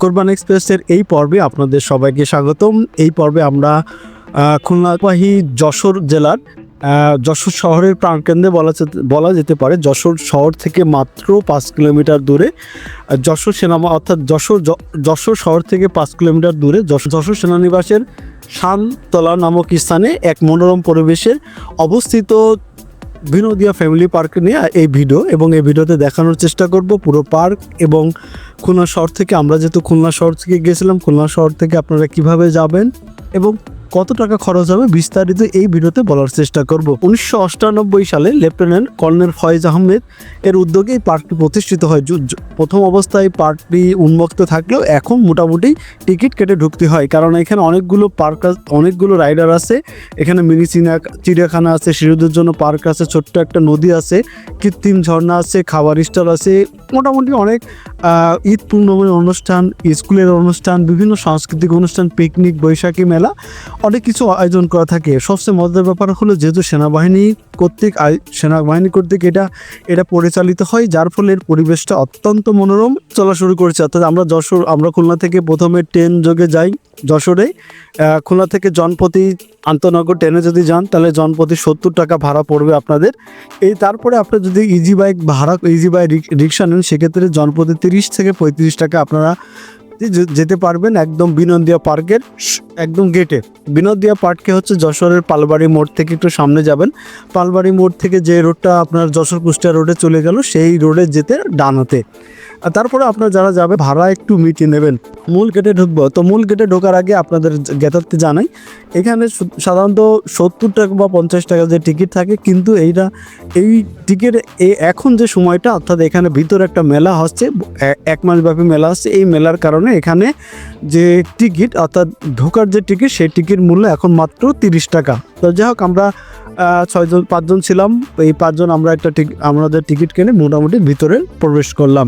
কোরবান এক্সপ্রেসের এই পর্বে আপনাদের সবাইকে স্বাগতম। এই পর্বে আমরা খুলনাবাহী যশোর জেলার যশোর শহরের প্রাণকেন্দ্রে বলা বলা যেতে পারে। যশোর শহর থেকে মাত্র পাঁচ কিলোমিটার দূরে যশোর সেনামা, অর্থাৎ যশোর যশোর শহর থেকে পাঁচ কিলোমিটার দূরে যশ- যশোর সেনানিবাসের শানতলা নামক স্থানে এক মনোরম পরিবেশে অবস্থিত বিনোদিয়া ফ্যামিলি পার্ক নিয়ে এই ভিডিও এবং এই ভিডিওতে দেখানোর চেষ্টা করব পুরো পার্ক এবং খুলনা শহর থেকে। আমরা যেহেতু খুলনা শহর থেকে গেছিলাম খুলনা শহর থেকে আপনারা কীভাবে যাবেন এবং কত টাকা খরচ হবে বিস্তারিত এই ভিডিওতে বলার চেষ্টা করব। উনিশশো সালে লেফটেন্যান্ট কর্নেল ফয়েজ আহমেদ এর উদ্যোগে এই পার্কটি প্রতিষ্ঠিত হয়। প্রথম অবস্থায় পার্কটি উন্মুক্ত থাকলেও এখন মোটামুটি টিকিট কেটে ঢুকতে হয়। কারণ এখানে অনেকগুলো পার্ক অনেকগুলো রাইডার আছে। এখানে মিনি চিনা চিড়িয়াখানা আছে, শিশুদের জন্য পার্ক আছে, ছোট্ট একটা নদী আছে, কৃত্রিম ঝর্ণা আছে, খাবার স্টল আছে। মোটামুটি অনেক ঈদ পূর্ণমী অনুষ্ঠান, স্কুলের অনুষ্ঠান, বিভিন্ন সাংস্কৃতিক অনুষ্ঠান পিকনিক বৈশাখী মেলা, অনেক কিছু আয়োজন করা থাকে। সবচেয়ে মজার ব্যাপার হলো যেহেতু সেনাবাহিনী কর্তৃক সেনাবাহিনী কর্তৃক এটা এটা পরিচালিত হয়, যার ফলে এর পরিবেশটা অত্যন্ত মনোরম চলা শুরু করেছে। অর্থাৎ আমরা যশোর, আমরা খুলনা থেকে প্রথমে ট্রেন যোগে যাই যশোরে। খুলনা থেকে জনপতি আন্তনগর ট্রেনে যদি যান, তাহলে জনপ্রতি সত্তর টাকা ভাড়া পড়বে আপনাদের। এই তারপরে আপনি যদি ইজি বাইক ভাড়া ইজি বাইক রিক্সা নেন, সেক্ষেত্রে জনপতি তিরিশ থেকে পঁয়ত্রিশ টাকা আপনারা যে- যেতে পারবেন একদম বিনোদিয়া পার্কের একদম গেটে বিনোদিয়া পার্কে হচ্ছে যশোরের পালবাড়ি মোড় থেকে একটু সামনে যাবেন। পালবাড়ি মোড় থেকে যে রোডটা আপনার যশোর কুষ্টিয়া রোডে চলে গেল, সেই রোডে যেতে ডানাতে আর তারপরে আপনারা যারা যাবে, ভাড়া একটু মিটিয়ে নেবেন। মূল গেটে ঢুকবো। তো মূল গেটে ঢোকার আগে আপনাদের জ্ঞাতার্থে জানাই, এখানে সাধারণত সত্তর টাকা বা পঞ্চাশ টাকা যে টিকিট থাকে, কিন্তু এইটা, এই টিকিট এখন যে সময়টা, অর্থাৎ এখানে ভিতরে একটা মেলা হচ্ছে এক মাস ব্যাপী মেলা হচ্ছে, এই মেলার কারণে এখানে যে টিকিট, অর্থাৎ ঢোকার যে টিকিট, সেই টিকিট মূল্য এখন মাত্র তিরিশ টাকা। তো যাই হোক, আমরা ছয়জন পাঁচজন ছিলাম। এই পাঁচজন আমরা একটা আমাদের টিকিট কিনে মোটামুটি ভিতরে প্রবেশ করলাম।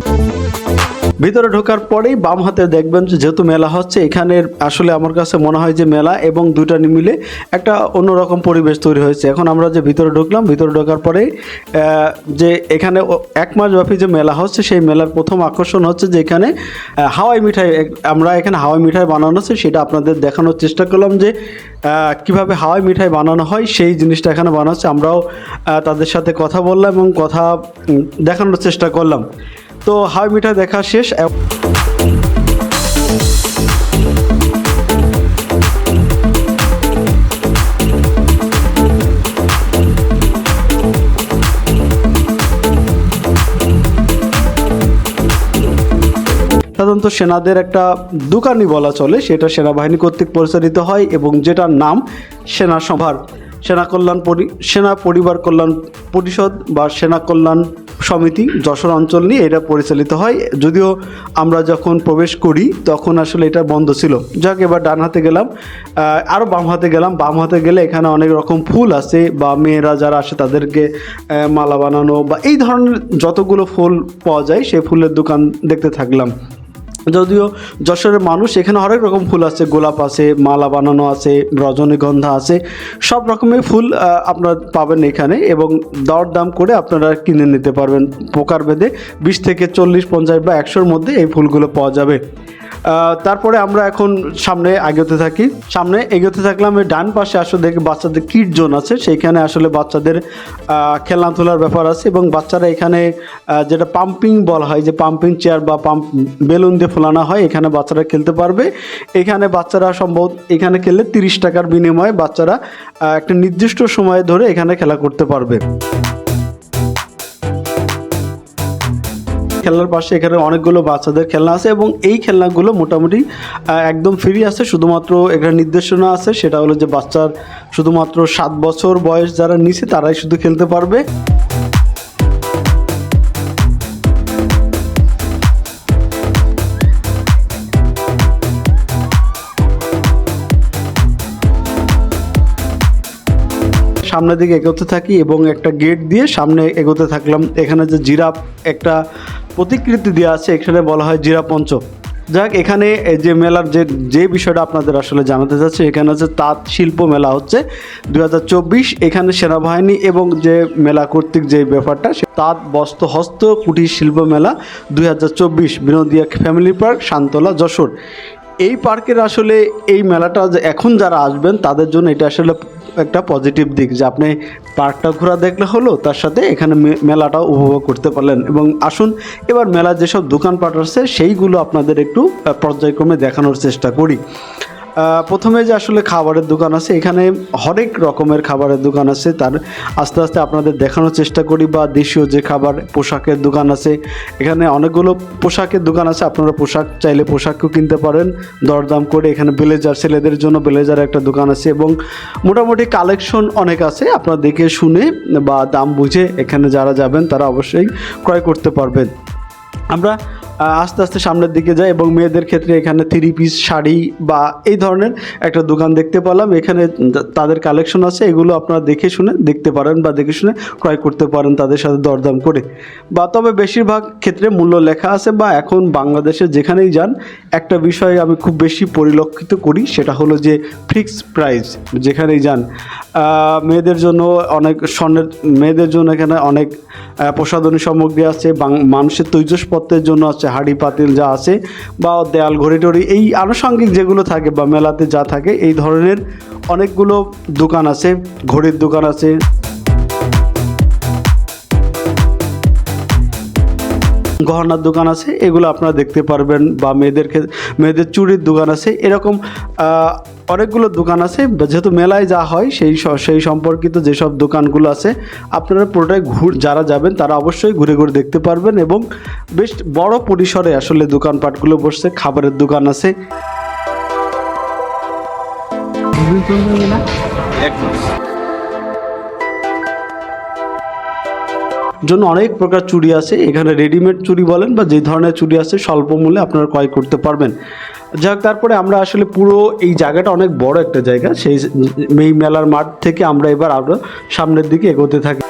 ভিতরে ঢোকার পরেই বাম হাতে দেখবেন যে যেহেতু মেলা হচ্ছে, এখানে আসলে আমার কাছে মনে হয় যে মেলা এবং দুইটা মিলে একটা অন্যরকম পরিবেশ তৈরি হয়েছে। এখন আমরা যে ভিতরে ঢুকলাম, ভিতরে ঢোকার পরেই যে এখানে এক মাস ব্যাপী যে মেলা হচ্ছে, সেই মেলার প্রথম আকর্ষণ হচ্ছে যে এখানে হাওয়াই মিঠাই আমরা এখানে হাওয়াই মিঠাই বানানো আছে, সেটা আপনাদের দেখানোর চেষ্টা করলাম যে কীভাবে হাওয়াই মিঠাই বানানো হয়, সেই জিনিসটা এখানে বানানো হচ্ছে আমরাও তাদের সাথে কথা বললাম এবং কথা দেখানোর চেষ্টা করলাম। তো হাওয়াই মিঠাই দেখা শেষ। সাধারণত সেনাদের একটা দোকানই বলা চলে, সেটা সেনাবাহিনী কর্তৃক পরিচালিত হয় এবং যেটার নাম সেনা সভার। সেনা কল্যাণ পরি, সেনা পরিবার কল্যাণ পরিষদ বা সেনা কল্যাণ সমিতি যশোর অঞ্চল নিয়ে এটা পরিচালিত হয়। যদিও আমরা যখন প্রবেশ করি, তখন আসলে এটা বন্ধ ছিল। যাক, এবার ডান হাতে গেলাম। আরও বাম হাতে গেলাম। বাম হাতে গেলে এখানে অনেক রকম ফুল আছে বা মেয়েরা যারা আসে তাদেরকে মালা বানানো বা এই ধরনের যতগুলো ফুল পাওয়া যায়, সেই ফুলের দোকান দেখতে থাকলাম। যদিও যশোরের মানুষ এখানে অনেক রকম ফুল আছে, গোলাপ আছে, মালা বানানো আছে, রজনীগন্ধা আছে, সব রকমের ফুল আপনার পাবেন এখানে এবং দর দাম করে আপনারা কিনে নিতে পারবেন। প্রকার ভেদে বিশ থেকে চল্লিশ, পঞ্চাশ বা একশোর মধ্যে এই ফুলগুলো পাওয়া যাবে। তারপরে আমরা এখন সামনে এগোতে থাকি। সামনে এগোতে থাকলাম ডান পাশে আসলে দেখি বাচ্চাদের কিট জোন আছে। সেইখানে আসলে বাচ্চাদের আহ, খেলনাধুলার ব্যাপার আছে এবং বাচ্চারা এখানে যেটা পাম্পিং বলা হয় যে পাম্পিং চেয়ার বা পাম্প বেলুন দিয়ে ফোলানো হয় এখানে বাচ্চারা খেলতে পারবে। এখানে বাচ্চারা সম্ভব এখানে খেললে তিরিশ টাকার বিনিময়ে বাচ্চারা একটা নির্দিষ্ট সময় ধরে এখানে খেলা করতে পারবে। খেলনার পাশে এখানে অনেকগুলো বাচ্চাদের খেলনা আছে এবং এই খেলনাগুলো মোটামুটি একদম ফ্রি আছে। শুধুমাত্র এখানে নির্দেশনা আছে, সেটা হলো যে বাচ্চার শুধুমাত্র সাত বছর বয়স যারা নিচে তারাই শুধু খেলতে পারবে। সামনের দিকে এগোতে থাকি এবং একটা গেট দিয়ে সামনে এগোতে থাকলাম। এখানে যে জিরাফ, একটা প্রতিকৃতি দেওয়া আছে, এখানে বলা হয় জিরাফ যাই যাক, এখানে যে মেলার যে যে বিষয়টা আপনাদের আসলে জানাতে চাচ্ছি, এখানে হচ্ছে তাঁত শিল্প মেলা হচ্ছে দুই হাজার চব্বিশ। এখানে সেনাবাহিনী এবং যে মেলা কর্তৃক যে ব্যাপারটা, সে তাঁত, বস্ত্র, হস্ত, কুটির শিল্প মেলা দুই হাজার চব্বিশ। Binodia family park Shantala Jessore. এই পার্কের আসলে এই মেলাটা এখন যারা আসবেন, তাদের জন্য এটা আসলে একটা পজিটিভ দিক যে আপনি পার্কটা ঘোরা দেখলে হলো, তার সাথে এখানে মেলাটা উপভোগ করতে পারলেন। এবং আসুন, এবার মেলা যেসব দোকানপাট আছে, সেইগুলো আপনাদের একটু পর্যায়ক্রমে দেখানোর চেষ্টা করি। প্রথমে যে আসলে খাবারের দোকান আছে, এখানে হরেক রকমের খাবারের দোকান আছে। তার আস্তে আস্তে আপনাদের দেখানোর চেষ্টা করি বা দেশীয় যে খাবার, পোশাকের দোকান আছে। এখানে অনেকগুলো পোশাকের দোকান আছে, আপনারা পোশাক চাইলে পোশাকও কিনতে পারেন। দরদাম করে এখানে ব্লেজার ছেলেদের জন্য ব্লেজার একটা দোকান আছে এবং মোটামুটি কালেকশন অনেক আছে। আপনারা দেখে শুনে বা দাম বুঝে এখানে যারা যাবেন, তারা অবশ্যই ক্রয় করতে পারবেন। আমরা আস্তে আস্তে সামনের দিকে যায় এবং মেয়েদের ক্ষেত্রে এখানে থ্রি পিস শাড়ি বা এই ধরনের একটা দোকান দেখতে পেলাম। এখানে তাদের কালেকশন আছে, এগুলো আপনারা দেখে শুনে, দেখতে পারেন বা দেখে শুনে ক্রয় করতে পারেন তাদের সাথে দরদাম করে। বা তবে বেশিরভাগ ক্ষেত্রে মূল্য লেখা আছে বা এখন বাংলাদেশে যেখানেই যান, একটা বিষয় আমি খুব বেশি পরিলক্ষিত করি, সেটা হলো যে ফিক্স প্রাইস যেখানেই যান। মেয়েদের জন্য অনেক স্বর্ণের, মেয়েদের জন্য এখানে অনেক প্রসাধনী সামগ্রী আছে মানুষের তৈজসপত্রের জন্য আছে হাঁড়ি পাতিল যা আছে বা দেয়াল ঘড়ি টড়ি, এই আনুষঙ্গিক যেগুলো থাকে বা মেলাতে যা থাকে, এই ধরনের অনেকগুলো দোকান আছে, ঘড়ির দোকান আছে। গহনার দোকান আছে, এগুলো আপনারা দেখতে পারবেন বা মেয়েদের মেয়েদের চুরির দোকান আছে, এরকম অনেকগুলো দোকান আছে যেহেতু মেলায় যা হয় সেই সেই সম্পর্কিত যেসব দোকানগুলো আছে আপনারা পুরোটাই ঘুর যারা যাবেন তারা অবশ্যই ঘুরে ঘুরে দেখতে পারবেন এবং বেশ বড় পরিসরে আসলে দোকানপাটগুলো বসছে খাবারের দোকান আছে। জন্য অনেক প্রকার চুড়ি আছে এখানে রেডিমেড চুড়ি বলেন বা যে ধরনের চুড়ি আছে স্বল্প মূল্যে আপনারা ক্রয় করতে পারবেন। যাক, তারপরে আমরা আসলে পুরো এই জায়গাটা অনেক বড় একটা জায়গা। সেই মেই মেলার মাঠ থেকে আমরা এবার আরও সামনের দিকে এগোতে থাকি।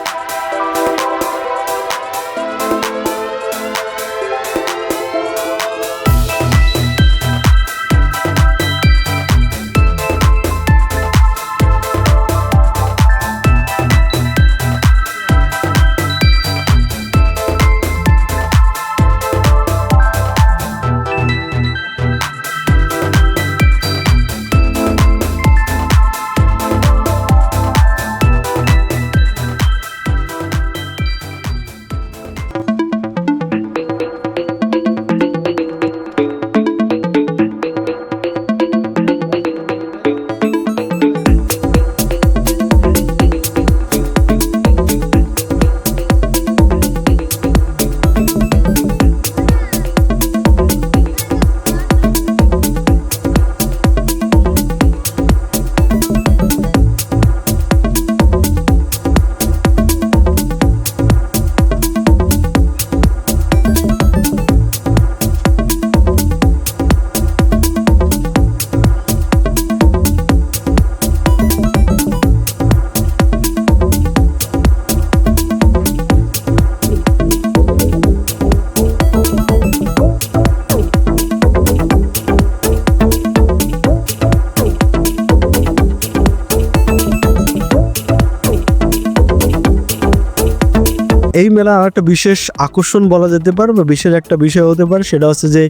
এই মেলা একটা বিশেষ আকর্ষণ বলা যেতে পারে বা বিশেষ একটা বিষয় হতে পারে, সেটা হচ্ছে যে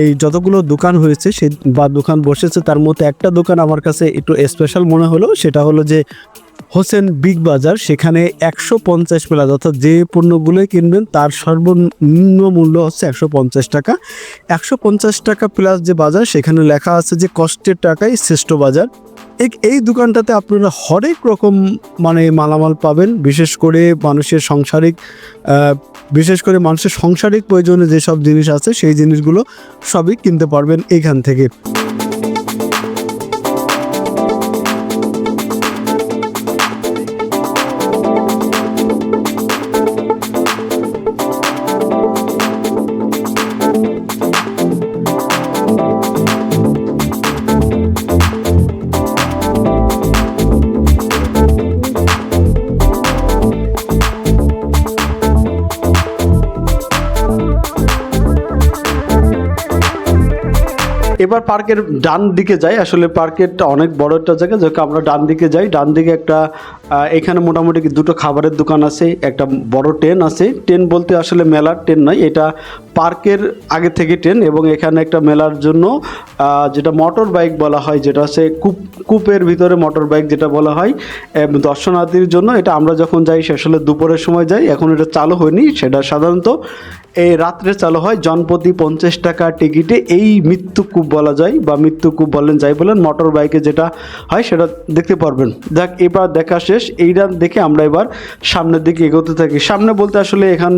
এই যতগুলো দোকান হয়েছে, সে বা দোকান বসেছে, তার মধ্যে একটা দোকান আমার কাছে একটু স্পেশাল মনে হলো, সেটা হলো যে হোসেন বিগ বাজার, সেখানে একশো পঞ্চাশ প্লাস অর্থাৎ যে পণ্যগুলোই কিনবেন, তার সর্বনিম্ন মূল্য হচ্ছে একশো পঞ্চাশ টাকা। একশো পঞ্চাশ টাকা প্লাস যে বাজার, সেখানে লেখা আছে যে কষ্টের টাকাই শ্রেষ্ঠ বাজার। এই এই দোকানটাতে আপনারা হরেক রকম মানে মালামাল পাবেন, বিশেষ করে মানুষের সাংসারিক বিশেষ করে মানুষের সাংসারিক প্রয়োজনে যেসব জিনিস আছে, সেই জিনিসগুলো সবই কিনতে পারবেন এখান থেকে। এবার পার্কের ডান দিকে যাই। আসলে পার্কেরটা অনেক বড় একটা জায়গা। যাকে আমরা ডান দিকে যাই। ডান দিকে একটা এখানে মোটামুটি দুটো খাবারের দোকান আছে, একটা বড় ট্রেন আছে। ট্রেন বলতে আসলে মেলার ট্রেন নয়, এটা পার্কের আগে থেকে ট্রেন এবং এখানে একটা মেলার জন্য যেটা মোটর বাইক বলা হয়, যেটা হচ্ছে কূপ, কূপের ভিতরে মোটর বাইক যেটা বলা হয় দর্শনার্থীর জন্য। এটা আমরা যখন যাই আসলে দুপুরের সময় যাই। এখন এটা চালু হয়নি, সেটা সাধারণত এই রাত্রে চালু হয় জনপ্রতি পঞ্চাশ টাকা টিকিটে। এই মৃত্যু কূপ বলা যায় বা মৃত্যু কূপ বলেন যাই বলেন মোটর বাইকে যেটা হয় সেটা দেখতে পারবেন। দেখ এবার দেখা শেষ। এইটা দেখে আমরা এবার সামনের দিকে এগোতে থাকি। সামনে বলতে আসলে এখান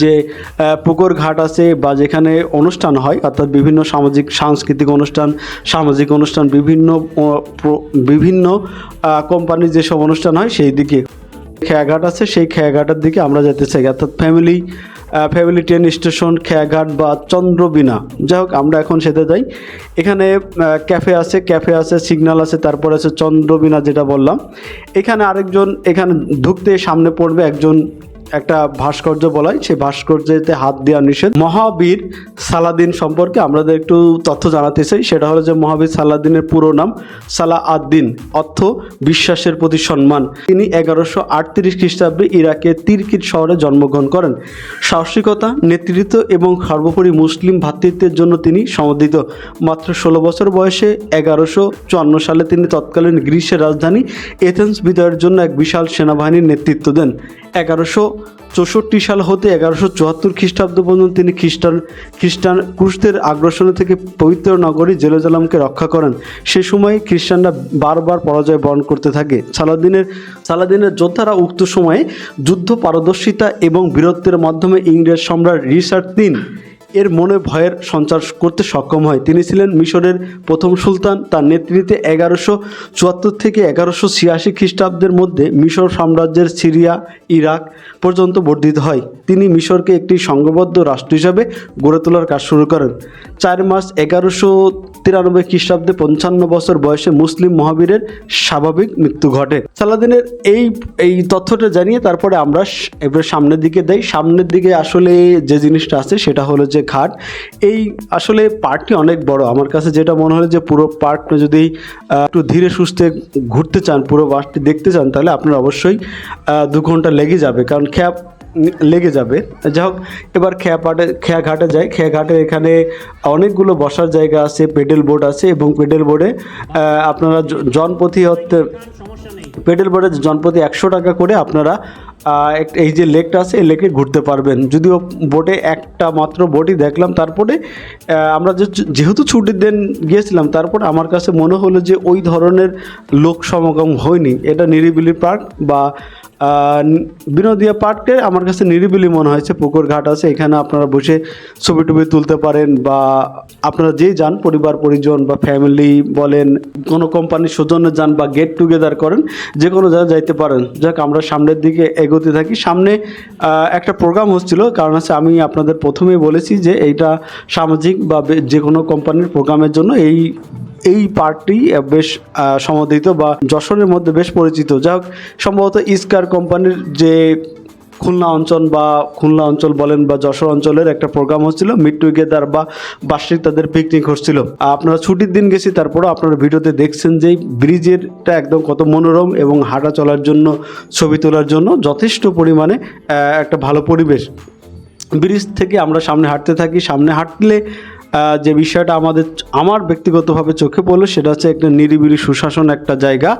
যে পুকুর ঘাট আছে বা যেখানে অনুষ্ঠান হয়, অর্থাৎ বিভিন্ন সামাজিক, সাংস্কৃতিক অনুষ্ঠান, সামাজিক অনুষ্ঠান, বিভিন্ন বিভিন্ন কোম্পানির যেসব অনুষ্ঠান হয়, সেই দিকে খেয়াঘাট আছে। সেই খেয়াঘাটের দিকে আমরা যেতে চাই। অর্থাৎ ফ্যামিলি ফ্যামিলি ট্রেন স্টেশন খেয়াঘাট বা চন্দ্রবিনা। যাই হোক, আমরা এখন সেতে যাই। এখানে ক্যাফে আছে ক্যাফে আছে সিগনাল আছে, তারপর আছে চন্দ্রবিনা যেটা বললাম। এখানে আরেকজন, এখানে ঢুকতে সামনে পড়বে একজন একটা ভাস্কর্য বলাই সেই ভাস্কর্যতে হাত দেওয়া নিষেধ। মহাবীর সালাদিন সম্পর্কে আমাদের একটু তথ্য জানাতে চাই। সেটা হলো যে মহাবীর সালাদিনের পুরো নাম সালা আদ্দিন, অর্থ বিশ্বাসের প্রতি সম্মান। তিনি এগারোশো আটত্রিশ খ্রিস্টাব্দে ইরাকের তিরকিট শহরে জন্মগ্রহণ করেন। সাহসিকতা, নেতৃত্ব এবং সর্বোপরি মুসলিম ভ্রাতৃত্বের জন্য তিনি সমর্থিত। মাত্র ষোলো বছর বয়সে এগারোশো চুয়ান্ন সালে তিনি তৎকালীন গ্রিসের রাজধানী এথেন্স বিজয়ের জন্য এক বিশাল সেনাবাহিনীর নেতৃত্ব দেন। এগারোশো চৌষট্টি সাল হতে এগারোশো চুয়াত্তর খ্রিস্টাব্দ পর্যন্ত তিনি খ্রিস্টান খ্রিস্টান ক্রুশদের আগ্রাসন থেকে পবিত্র নগরী জেরুজালামকে রক্ষা করেন। সে সময় খ্রিস্টানরা বারবার পরাজয় বরণ করতে থাকে। সালাদিনের সালাদিনের যোদ্ধারা উক্ত সময়ে যুদ্ধ পারদর্শিতা এবং বীরত্বের মাধ্যমে ইংরেজ সম্রাট রিচার্ড তিন এর মনে ভয়ের সঞ্চার করতে সক্ষম হয়। তিনি ছিলেন মিশরের প্রথম সুলতান। তার নেতৃত্বে এগারোশো চুয়াত্তর থেকে এগারোশো ছিয়াশি খ্রিস্টাব্দের মধ্যে মিশর সাম্রাজ্যের সিরিয়া, ইরাক পর্যন্ত বর্ধিত হয়। তিনি মিশরকে একটি সংঘবদ্ধ রাষ্ট্র হিসাবে গড়ে তোলার কাজ শুরু করেন। চার মাস এগারোশো তিরানব্বই খ্রিস্টাব্দে পঞ্চান্ন বছর বয়সে মুসলিম মহাবীরের স্বাভাবিক মৃত্যু ঘটে। সালাদিনের এই এই তথ্যটা জানিয়ে তারপরে আমরা এবার সামনের দিকে দেই। সামনের দিকে আসলে যে জিনিসটা আছে সেটা হলো যে ঘাট। এই আসলে পার্কটি অনেক বড়। আমার কাছে যেটা মনে হলো যে পুরো পার্কটা যদি একটু ধীরে সুস্থে ঘুরতে চান পুরো বাসটি দেখতে চান তাহলে আপনার অবশ্যই দু ঘণ্টা লেগে যাবে কারণ খ্যাপ লেগে যাবে। যাই হোক এবার খেয়া পাটে খেয়া ঘাটে যাই। খেয়া ঘাটে এখানে অনেকগুলো বসার জায়গা আছে পেডেল বোর্ড আছে এবং পেডেল বোর্ডে আপনারা জ- জনপ্রতি হতে পেডেল বোর্ডে জনপ্রতি একশো টাকা করে আপনারা এই যে লেকটা আছে, এই লেকে ঘুরতে পারবেন। যদিও বোটে একটা মাত্র বোটই দেখলাম, তারপরে আমরা যেহেতু ছুটির দিন গিয়েছিলাম, তারপর আমার কাছে মনে হলো যে ওই ধরনের লোক সমাগম হয়নি। এটা নিরিবিলি পার্ক বা বিনোদিয়া পার্কে আমার কাছে নিরিবিলি মনে হয়েছে, পুকুর ঘাট আছে, এখানে আপনারা বসে ছবি টবি তুলতে পারেন বা আপনারা যেই যান, পরিবার, পরিজন বা ফ্যামিলি বলেন, কোনো কোম্পানির সৌজন্যে যান বা গেট টুগেদার করেন যে কোনো জায়গায় যাইতে পারেন। যাক, আমরা সামনের দিকে এগোতে থাকি। সামনে একটা প্রোগ্রাম হচ্ছিল, কারণ হচ্ছে আমি আপনাদের প্রথমেই বলেছি যে এইটা সামাজিক বা বে- যে কোনো কোম্পানির প্রোগ্রামের জন্য এই এই পার্কটি বেশ সমর্থিত বা যশোরের মধ্যে বেশ পরিচিত। যা হোক, সম্ভবত ইস্কার কোম্পানির যে খুলনা অঞ্চল বা খুলনা অঞ্চল বলেন বা যশোর অঞ্চলের একটা প্রোগ্রাম হচ্ছিল মিড টুগেদার বা বার্ষিক তাদের পিকনিক হচ্ছিল। আপনারা ছুটির দিন গেছি, তারপরেও আপনারা ভিডিওতে দেখছেন যে ব্রিজেরটা একদম কত মনোরম এবং হাঁটা চলার জন্য, ছবি তোলার জন্য যথেষ্ট পরিমাণে একটা ভালো পরিবেশ। ব্রিজ থেকে আমরা সামনে হাঁটতে থাকি, সামনে হাঁটলে যে বিষয়টা আমাদের আমার ব্যক্তিগতভাবে চোখে পড়ল, সেটা হচ্ছে একটা নিরিবিলি সুশাসন একটা জায়গা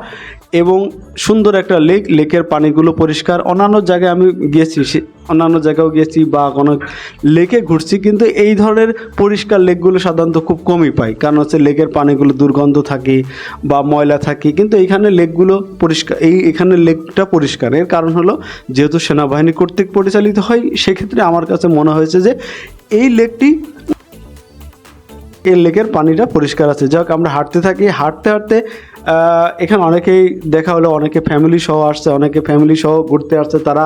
এবং সুন্দর একটা লেক। লেকের পানিগুলো পরিষ্কার। অন্যান্য জায়গায় আমি গিয়েছি অন্যান্য জায়গাও গিয়েছি বা কোনো লেকে ঘুরছি, কিন্তু এই ধরনের পরিষ্কার লেকগুলো সাধারণত খুব কমই পাই। কারণ হচ্ছে লেকের পানিগুলো দুর্গন্ধ থাকে বা ময়লা থাকে, কিন্তু এইখানে লেকগুলো পরিষ্কার, এই এখানে লেকটা পরিষ্কার। এর কারণ হলো যেহেতু সেনাবাহিনী কর্তৃক পরিচালিত হয়, সেক্ষেত্রে আমার কাছে মনে হয়েছে যে এই লেকটি এই লেকের পানিটা পরিষ্কার আছে। যাক, আমরা হাঁটতে থাকি। হাঁটতে হাঁটতে এখানে অনেকেই দেখা হলো, অনেকে ফ্যামিলি সহ আসছে, অনেকে ফ্যামিলি সহ ঘুরতে আসছে। তারা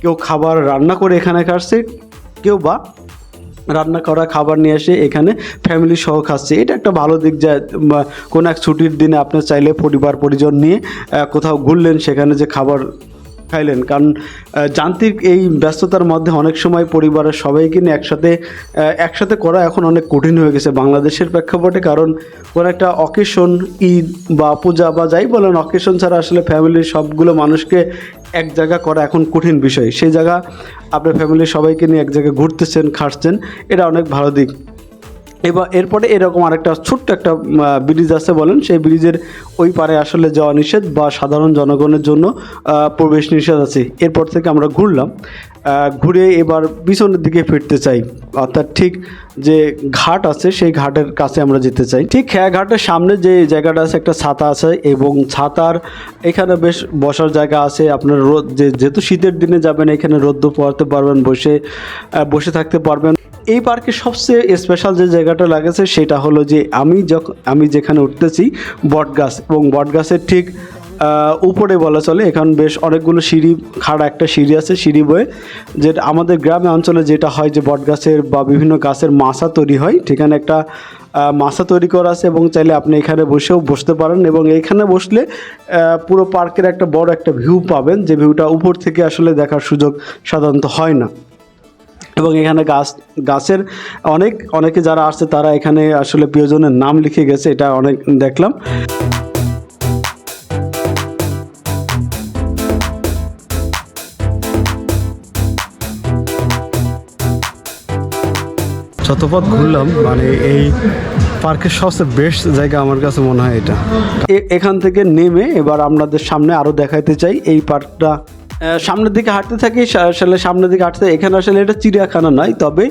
কেউ খাবার রান্না করে এখানে আসছে কেউ বা রান্না করা খাবার নিয়ে এসে এখানে ফ্যামিলি সহ খাচ্ছে। এটা একটা ভালো দিক যে কোনো এক ছুটির দিনে আপনি চাইলে পরিবার পরিজন নিয়ে কোথাও ঘুরলেন, সেখানে যে খাবার খাইলেন। কারণ যান্ত্রিক এই ব্যস্ততার মধ্যে অনেক সময় পরিবারের সবাইকে নিয়ে একসাথে একসাথে করা এখন অনেক কঠিন হয়ে গেছে বাংলাদেশের প্রেক্ষাপটে। কারণ, কোনো একটা অকেশন ঈদ বা পূজা বা যাই বলেন অকেশন ছাড়া আসলে ফ্যামিলির সবগুলো মানুষকে এক জায়গা করা এখন কঠিন বিষয়। সেই জায়গা আপনার ফ্যামিলির সবাইকে নিয়ে এক জায়গায় ঘুরতেছেন, খাটছেন, এটা অনেক ভালো দিক। এবার এরপরে এরকম আরেকটা ছোট্ট একটা ব্রিজ আছে বলেন। সেই ব্রিজের ওই পারে আসলে যাওয়া নিষেধ বা সাধারণ জনগণের জন্য প্রবেশ নিষেধ আছে। এরপর থেকে আমরা ঘুরলাম। ঘুরে এবার পিছনের দিকে ফিরতে চাই। অর্থাৎ ঠিক যে ঘাট আছে, সেই ঘাটের কাছে আমরা যেতে চাই। ঠিক খেয়া ঘাটের সামনে যে জায়গাটা আছে, একটা ছাতা আছে এবং ছাতার এখানে বেশ বসার জায়গা আছে। আপনার রোদ যে যেহেতু শীতের দিনে যাবেন, এখানে রোদ্দ পড়াতে পারবেন, বসে বসে থাকতে পারবেন। এই পার্কে সবচেয়ে স্পেশাল যে জায়গাটা লাগেছে, সেটা হলো যে আমি যখন আমি যেখানে উঠতেছি বটগাছ এবং বটগাছের ঠিক উপরে বলা চলে, এখন বেশ অনেকগুলো সিঁড়ি, খাড়া একটা সিঁড়ি আছে, সিঁড়ি বয়ে, যেটা আমাদের গ্রামে অঞ্চলে যেটা হয় যে বটগাছের বা বিভিন্ন গাছের মাছা তৈরি হয়, সেখানে একটা মাছা তৈরি করা আছে এবং চাইলে আপনি এখানে বসেও বসতে পারেন এবং এইখানে বসলে পুরো পার্কের একটা বড় একটা ভিউ পাবেন, যে ভিউটা উপর থেকে আসলে দেখার সুযোগ সাধারণত হয় না। এবং এখানে গাছ, গাছের অনেক, অনেকে যারা আসছে তারা এখানে আসলে প্রিয়জনের নাম লিখে গেছে, এটা অনেক দেখলাম। যতপথ ঘুরলাম মানে এই পার্কের সবচেয়ে বেস্ট জায়গা আমার কাছে মনে হয় এটা। এখান থেকে নেমে এবার আপনাদের সামনে আরও দেখাইতে চাই, এই পার্কটা সামনের দিকে হাঁটতে থাকি আসলে সামনের দিকে হাঁটতে এখানে আসলে এটা চিড়িয়াখানা নয়, তবে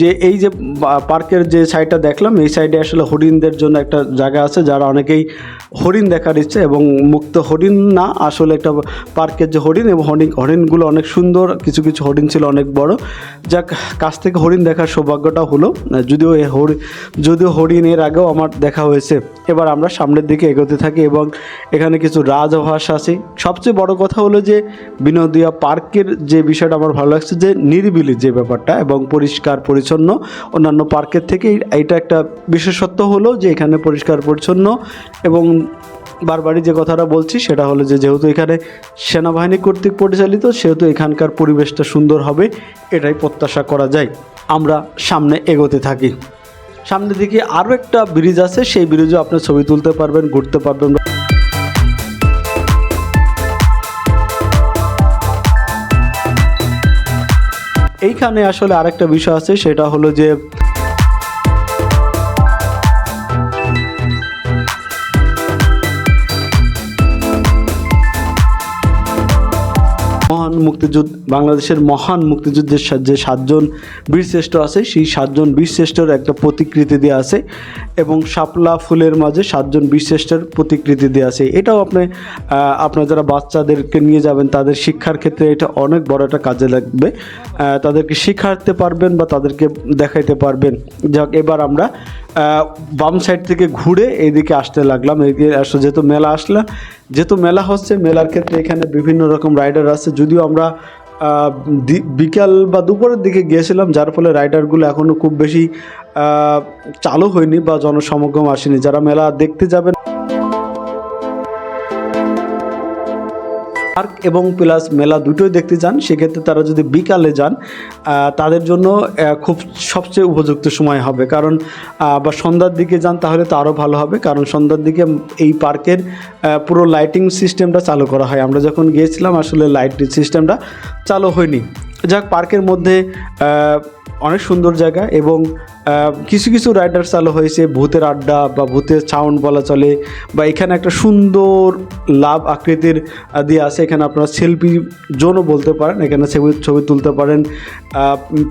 যে এই যে পার্কের যে সাইডটা দেখলাম, এই সাইডে আসলে হরিণদের জন্য একটা জায়গা আছে, যারা অনেকেই হরিণ দেখার ইচ্ছে এবং মুক্ত হরিণ না, আসলে একটা পার্কের যে হরিণ এবং হরিণ, হরিণগুলো অনেক সুন্দর, কিছু কিছু হরিণ ছিল অনেক বড়। যাক, কাছ থেকে হরিণ দেখার সৌভাগ্যটা হলো, যদিও এ হরি, যদিও হরিণ এর আগেও আমার দেখা হয়েছে। এবার আমরা সামনের দিকে এগোতে থাকি এবং এখানে কিছু রাজহাঁস আছে। সবচেয়ে বড় কথা হলো যে বিনোদিয়া পার্কের যে বিষয়টা আমার ভালো লাগছে, যে নিরিবিলি যে ব্যাপারটা এবং পরিষ্কার পরিচ্ছন্ন অন্যান্য পার্কের থেকে এইটা একটা বিশেষত্ব হলো যে এখানে পরিষ্কার পরিচ্ছন্ন এবং বারবারই যে কথাটা বলছি সেটা হলো যে যেহেতু এখানে সেনাবাহিনী কর্তৃক পরিচালিত, সেহেতু এখানকার পরিবেশটা সুন্দর হবে, এটাই প্রত্যাশা করা যায়। আমরা সামনে এগোতে থাকি। সামনের দিকে আরও একটা ব্রিজ আছে, সেই ব্রিজও আপনি ছবি তুলতে পারবেন, ঘুরতে পারবেন। এইখানে আসলে আরেকটা বিষয় আছে সেটা হলো যে মহান মুক্তিযুদ্ধ, বাংলাদেশের মহান মুক্তিযুদ্ধের যে সাতজন বীরশ্রেষ্ঠ আছে, সেই সাতজন বীরশ্রেষ্ঠর একটা প্রতিকৃতি দেওয়া আছে এবং শাপলা ফুলের মাঝে সাতজন বীরশ্রেষ্ঠের প্রতিকৃতি দেওয়া আছে। এটাও আপনি আপনার যারা বাচ্চাদেরকে নিয়ে যাবেন, তাদের শিক্ষার ক্ষেত্রে এটা অনেক বড় একটা কাজে লাগবে। তাদেরকে শিখাতে পারবেন বা তাদেরকে দেখাইতে পারবেন। যাক, এবার আমরা বাম সাইড থেকে ঘুরে এইদিকে আসতে লাগলাম। এদিকে আসলে যেহেতু মেলা আসলে, যেহেতু মেলা হচ্ছে, মেলার ক্ষেত্রে এখানে বিভিন্ন রকম রাইডার আছে। যদিও আমরা বিকাল বা দুপুরের দিকে গিয়েছিলাম, যার ফলে রাইডারগুলো এখনও খুব বেশি চালু হয়নি বা জনসমাগম আসেনি। যারা মেলা দেখতে যাবেন পার্ক এবং প্লাস মেলা দুটোই দেখতে যান। সেক্ষেত্রে তারা যদি বিকালে যান তাদের জন্য খুব সবচেয়ে উপযুক্ত সময় হবে। কারণ বা সন্ধ্যার দিকে যান তাহলে তো আরও ভালো হবে। কারণ সন্ধ্যার দিকে এই পার্কের পুরো লাইটিং সিস্টেমটা চালু করা হয়। আমরা যখন গিয়েছিলাম, আসলে লাইটিং সিস্টেমটা চালু হয়নি। যাক, পার্কের মধ্যে অনেক সুন্দর জায়গা এবং কিছু কিছু রাইডার চালু হয়েছে, ভূতের আড্ডা বা ভূতের সাউন্ড বলা চলে বা এখানে একটা সুন্দর লাভ আকৃতির দিয়ে আছে। এখানে আপনারা সেলফি জোনও বলতে পারেন, এখানে ছবি ছবি তুলতে পারেন।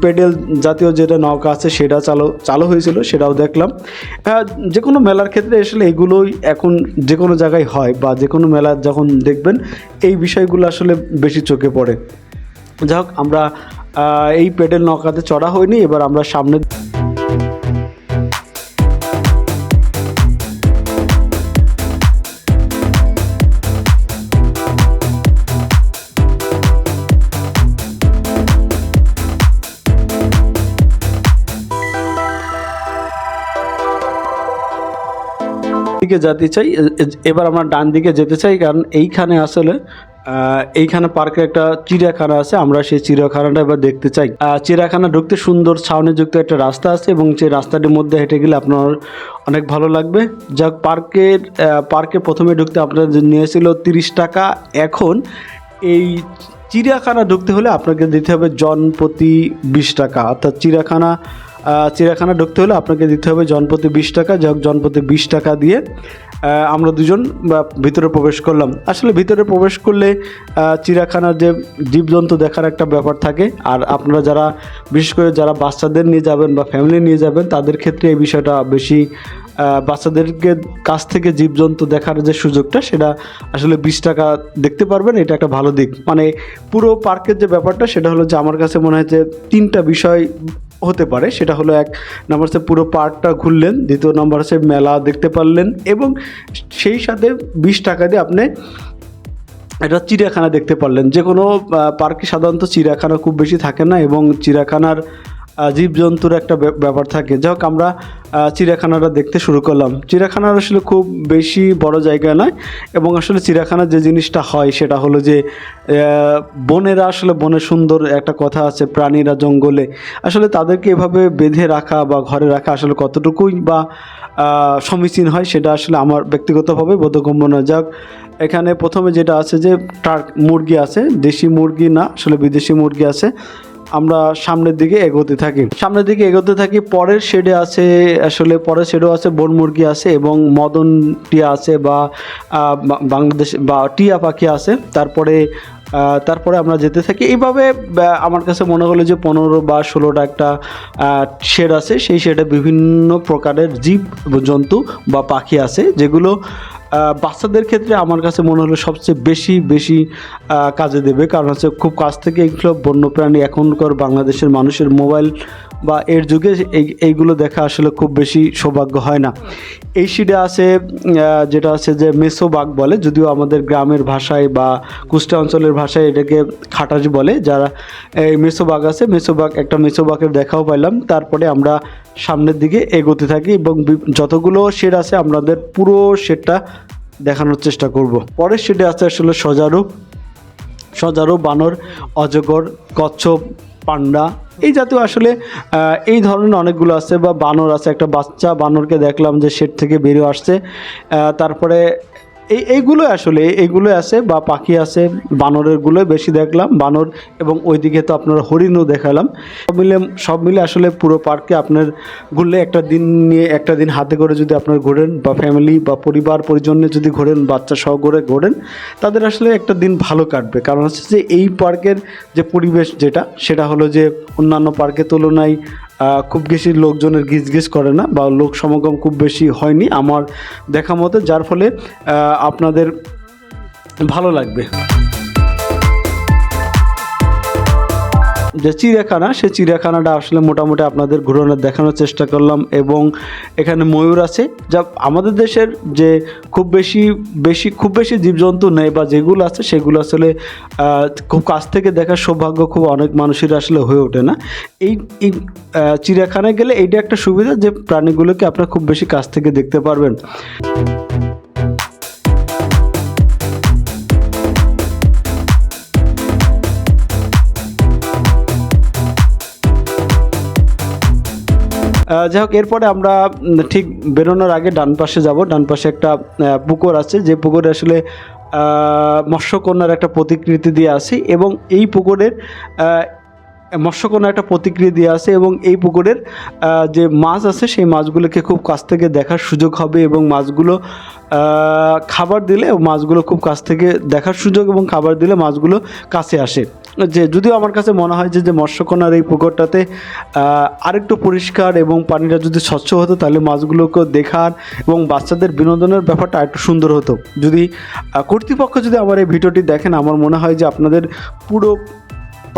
পেডেল জাতীয় যেটা নৌকা আছে, সেটা চালু চালু হয়েছিল, সেটাও দেখলাম। যে কোনো মেলার ক্ষেত্রে আসলে এগুলোই এখন যে কোনো জায়গায় হয় বা যে কোনো মেলা যখন দেখবেন, এই বিষয়গুলো আসলে বেশি চোখে পড়ে। যাই হোক, আমরা এই পেডেল নৌকাতে চড়া হয়নি, এবার আমরা সামনে দিকে যেতে চাই এবার আমরা ডান দিকে যেতে চাই, কারণ এইখানে আসলে এইখানে পার্কে একটা চিড়িয়াখানা আছে, আমরা সেই চিড়িয়াখানাটা এবার দেখতে চাই। চিড়িয়াখানা ঢুকতে সুন্দর ছাউনিযুক্ত একটা রাস্তা আছে এবং সেই রাস্তাটির মধ্যে হেঁটে গেলে আপনার অনেক ভালো লাগবে। যাক, পার্কের পার্কে প্রথমে ঢুকতে আপনার নিয়েছিল তিরিশ টাকা, এখন এই চিড়িয়াখানা ঢুকতে হলে আপনাকে দিতে হবে জনপ্রতি বিশ টাকা। অর্থাৎ চিড়িয়াখানা চিড়িয়াখানা ঢুকতে হলে আপনাকে দিতে হবে জনপ্রতি বিশ টাকা। যাই হোক জনপ্রতি বিশ টাকা দিয়ে আমরা দুজন, বা ভিতরে প্রবেশ করলাম। আসলে ভিতরে প্রবেশ করলে চিড়িয়াখানার যে জীবজন্তু দেখার একটা ব্যাপার থাকে। আর আপনারা যারা, বিশেষ করে যারা বাচ্চাদের নিয়ে যাবেন বা ফ্যামিলি নিয়ে যাবেন, তাদের ক্ষেত্রে এই বিষয়টা বেশি বাচ্চাদেরকে কাছ থেকে জীবজন্তু দেখার যে সুযোগটা, সেটা আসলে বিশ টাকা দেখতে পারবেন। এটা একটা ভালো দিক। মানে পুরো পার্কের যে ব্যাপারটা, সেটা হলো যে আমার কাছে মনে হয় যে তিনটা বিষয় হতে পারে। সেটা হলো এক নাম্বার হচ্ছে পুরো পার্কটা ঘুরলেন, দ্বিতীয় নাম্বার হচ্ছে মেলা দেখতে পারলেন এবং সেই সাথে বিশ টাকা দিয়ে আপনি একটা চিড়িয়াখানা দেখতে পারলেন। যে কোনো পার্কে সাধারণত চিড়িয়াখানা খুব বেশি থাকে না এবং চিড়িয়াখানার জীবজন্তুর একটা ব্যাপ- ব্যাপার থাকে। যাই হোক, আমরা চিড়িয়াখানাটা দেখতে শুরু করলাম। চিড়িয়াখানার আসলে খুব বেশি বড় জায়গা নয় এবং আসলে চিড়িয়াখানার যে জিনিসটা হয় সেটা হলো যে বনেরা আসলে বনে সুন্দর একটা কথা আছে, প্রাণীরা জঙ্গলে। আসলে তাদেরকে এভাবে বেঁধে রাখা বা ঘরে রাখা আসলে কতটুকুই বা সমীচীন হয় সেটা আসলে আমার ব্যক্তিগতভাবে বোধগম্য নয়। যাক এখানে প্রথমে যেটা আছে যে, টার্ক মুরগি আছে, দেশি মুরগি না, আসলে বিদেশি মুরগি আছে। আমরা সামনের দিকে এগোতে থাকি। সামনের দিকে এগোতে থাকি, পরের শেডে আছে, আসলে পরের শেডেও আছে, বন মুরগি আছে এবং মদন টিয়া আছে বা বাংলাদেশ, বা, টিয়া পাখি আছে। তারপরে তারপরে আমরা যেতে থাকি। এইভাবে আমার কাছে মনে হলো যে পনেরো বা ষোলোটা একটা শেড আছে। সেই শেডে বিভিন্ন প্রকারের জীব, জন্তু বা পাখি আছে, যেগুলো বাচ্চাদের ক্ষেত্রে আমার কাছে মনে হলো সবচেয়ে বেশি বেশি কাজে দেবে। কারণ হচ্ছে খুব কাছ থেকে এইগুলো বন্যপ্রাণী, এখনকার বাংলাদেশের মানুষের মোবাইল বা এর যুগে এই, এইগুলো দেখা আসলে খুব বেশি সৌভাগ্য হয় না। এই শিডে আছে যেটা আছে যে মেসো বাঘ বলে, যদিও আমাদের গ্রামের ভাষায় বা কুষ্টা অঞ্চলের ভাষায় এটাকে খাটাস বলে, যারা এই মেসো বাঘ আছে, মেসো বাঘ, একটা মেসো বাঘের দেখাও পাইলাম। তারপরে আমরা সামনের দিকে এগোতে থাকি এবং যতগুলো শেড আছে আমাদের পুরো শেডটা দেখানোর চেষ্টা করব। পরের শেডে আছে আসলে সজারূপ সজারু, বানর, অজগর, কচ্ছপ, পান্ডা। এই জাতীয় আসলে এই ধরনের অনেকগুলো আছে বা বানর আছে। একটা বাচ্চা বানরকে দেখলাম যে শেড থেকে বেরিয়ে আসছে। তারপরে এই এইগুলো আসলে এইগুলো আছে বা পাখি আছে বানরেরগুলোই বেশি দেখলাম, বানর এবং ওইদিকে তো আপনার হরিণও দেখালাম। সব মিলে সব মিলে আসলে পুরো পার্কে আপনার ঘুরলে একটা দিন নিয়ে, একটা দিন হাতে করে যদি আপনার ঘোরেন বা ফ্যামিলি বা পরিবার পরিজনে যদি ঘোরেন, বাচ্চা সহ করে ঘোরেন, তাদের আসলে একটা দিন ভালো কাটবে। কারণ হচ্ছে যে এই পার্কের যে পরিবেশ যেটা, সেটা হলো যে অন্যান্য পার্কের তুলনায় খুব বেশি লোকজনের গিজগিজ করে না বা লোক সমাগম খুব বেশি হয়নি আমার দেখা মতো, যার ফলে আপনাদের ভালো লাগবে। যে চিড়িয়াখানা সেই চিড়িয়াখানাটা আসলে মোটামুটি আপনাদের ঘুরানোর, দেখানোর চেষ্টা করলাম এবং এখানে ময়ূর আছে। যা আমাদের দেশের যে খুব বেশি বেশি, খুব বেশি জীবজন্তু নেই বা যেগুলো আছে, সেগুলো আসলে খুব কাছ থেকে দেখার সৌভাগ্য খুব অনেক মানুষের আসলে হয়ে ওঠে না। এই এই চিড়িয়াখানায় গেলে এইটা একটা সুবিধা যে প্রাণীগুলোকে আপনারা খুব বেশি কাছ থেকে দেখতে পারবেন। যাই হোক, এরপরে আমরা ঠিক বেরোনোর আগে ডান পাশে যাব। ডান পাশে একটা পুকুর আছে, যে পুকুরে আসলে মৎস্যকন্যার একটা প্রতিকৃতি দিয়ে আছে এবং এই পুকুরের মৎস্যকন্যা একটা প্রতিক্রিয়া দিয়ে আছে এবং এই পুকুরের যে মাছ আছে, সেই মাছগুলোকে খুব কাছ থেকে দেখার সুযোগ হবে এবং মাছগুলো খাবার দিলে মাছগুলো খুব কাছ থেকে দেখার সুযোগ এবং খাবার দিলে মাছগুলো কাছে আসে। যে যদিও আমার কাছে মনে হয় যে যে মৎস্যকন্যার এই পুকুরটাতে আরেকটু পরিষ্কার এবং পানিটা যদি স্বচ্ছ হতো, তাহলে মাছগুলোকে দেখার এবং বাচ্চাদের বিনোদনের ব্যাপারটা একটু সুন্দর হতো। যদি কর্তৃপক্ষ যদি আমার এই ভিডিওটি দেখেন, আমার মনে হয় যে আপনাদের পুরো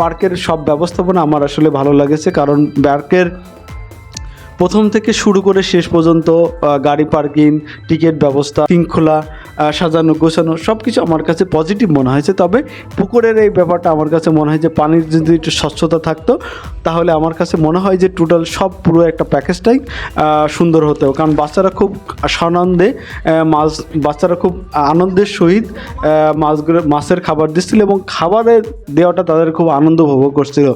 পার্কের সব ব্যবস্থাপনা আমার আসলে ভালো লাগেছে, কারণ পার্কের প্রথম থেকে শুরু করে শেষ পর্যন্ত গাড়ি পার্কিং, টিকিট ব্যবস্থা, শৃঙ্খলা সাজানো, গোছানো সব কিছু আমার কাছে পজিটিভ মনে হয়েছে। তবে পুকুরের এই ব্যাপারটা আমার কাছে মনে হয় যে, পানির যদি একটু স্বচ্ছতা থাকতো, তাহলে আমার কাছে মনে হয় যে টোটাল সব পুরো একটা প্যাকেজটাই সুন্দর হতো। কারণ বাচ্চারা খুব সানন্দে মাছ, বাচ্চারা খুব আনন্দের সহিত মাছগুলো, মাছের খাবার দিচ্ছিল এবং খাবারের দেওয়াটা তাদের খুব আনন্দ উপভোগ করছিল।